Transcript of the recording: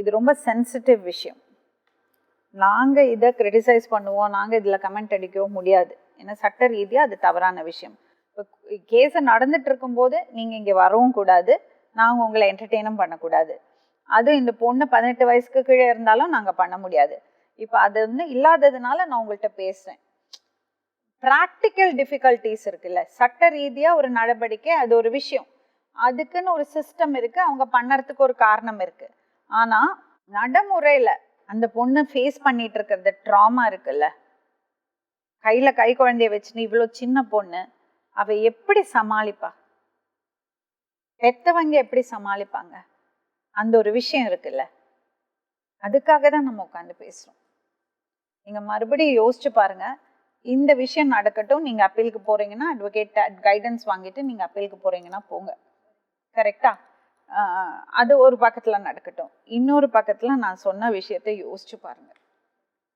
இது ரொம்ப சென்சிட்டிவ் விஷயம். நாங்கள் இதை கிரிட்டிசைஸ் பண்ணுவோம் நாங்கள் இதில் கமெண்ட் அடிக்கவும் முடியாது. ஏன்னா சட்ட ரீதியாக அது தவறான விஷயம். இப்போ கேஸை நடந்துட்டு இருக்கும்போது நீங்கள் இங்கே வரவும் கூடாது. நாங்கள் உங்களை என்டர்டெயினும் பண்ணக்கூடாது. அதுவும் இந்த பொண்ணு பதினெட்டு வயசுக்கு கீழே இருந்தாலும் நாங்கள் பண்ண முடியாது. இப்போ அது வந்து இல்லாததுனால நான் உங்கள்கிட்ட பேசுகிறேன் ப்ராக்டிக்கல் டிஃபிகல்ட்டிஸ் இருக்குல்ல. சட்ட ரீதியாக ஒரு நடவடிக்கை அது ஒரு விஷயம். அதுக்குன்னு ஒரு சிஸ்டம் இருக்குது அவங்க பண்ணுறதுக்கு ஒரு காரணம் இருக்குது ஆனால் நடைமுறையில் அந்த பொண்ணு ஃபேஸ் பண்ணிட்டு இருக்கிறது ட்ராமா இருக்குல்ல? கையில் கை குழந்தைய வச்சுன்னு இவ்வளோ சின்ன பொண்ணு அவ எப்படி சமாளிப்பா? பெத்தவங்க எப்படி சமாளிப்பாங்க? அந்த ஒரு விஷயம் இருக்குல்ல? அதுக்காக தான் நம்ம உட்காந்து பேசுகிறோம் நீங்கள் மறுபடியும் யோசிச்சு பாருங்க. இந்த விஷயம் நடக்கட்டும். நீங்கள் அப்பீலுக்கு போகிறீங்கன்னா அட்வொகேட் கைடன்ஸ் வாங்கிட்டு நீங்கள் அப்பீலுக்கு போகிறீங்கன்னா போங்க. கரெக்டாக அது ஒரு பக்கத்தில் நடக்கட்டும். இன்னொரு பக்கத்தில் நான் சொன்ன விஷயத்தை யோசிச்சு பாருங்கள்